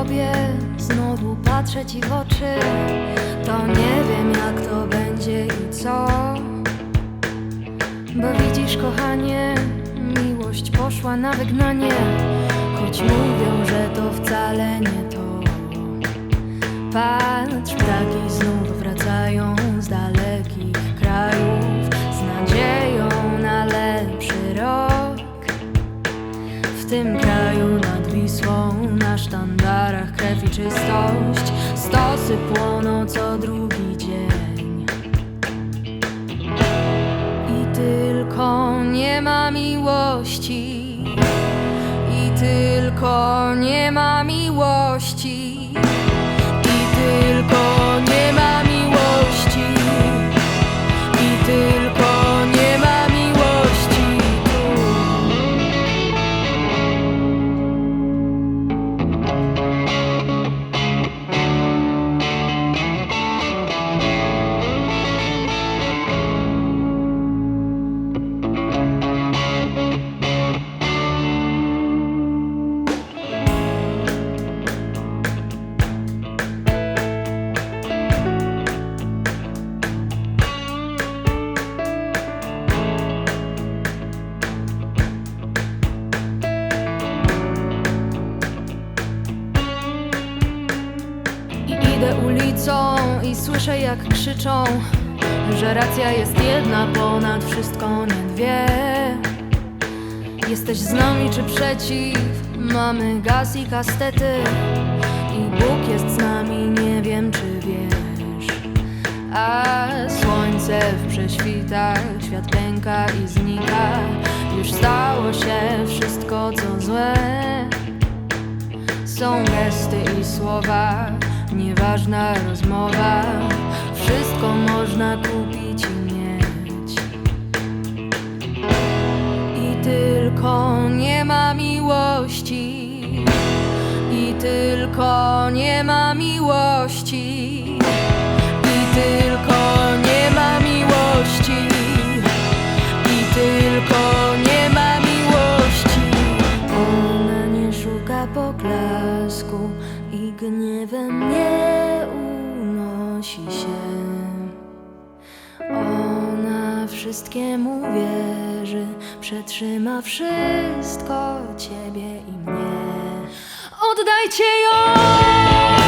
tobie znowu patrzę ci w oczy. To nie wiem jak to będzie i co. Bo widzisz kochanie, miłość poszła na wygnanie. Choć mówią, że to wcale nie to. Patrz, ptaki znów wracają czystość Stosy płoną co drugi dzień. I tylko nie ma miłości. I tylko nie ma miłości ulicą i słyszę jak krzyczą Że racja jest jedna ponad wszystko, nie dwie. Jesteś z nami czy przeciw? Mamy gaz i kastety I Bóg jest z nami, nie wiem czy wiesz. A słońce w prześwitach, świat pęka i znika. Już stało się wszystko co złe. Są gesty i słowa, nieważna rozmowa. Wszystko można kupić i mieć. I tylko nie ma miłości. I tylko nie ma miłości. I tylko gniewem nie unosi się. Ona wszystkiemu wierzy, przetrzyma wszystko ciebie i mnie. Oddajcie ją!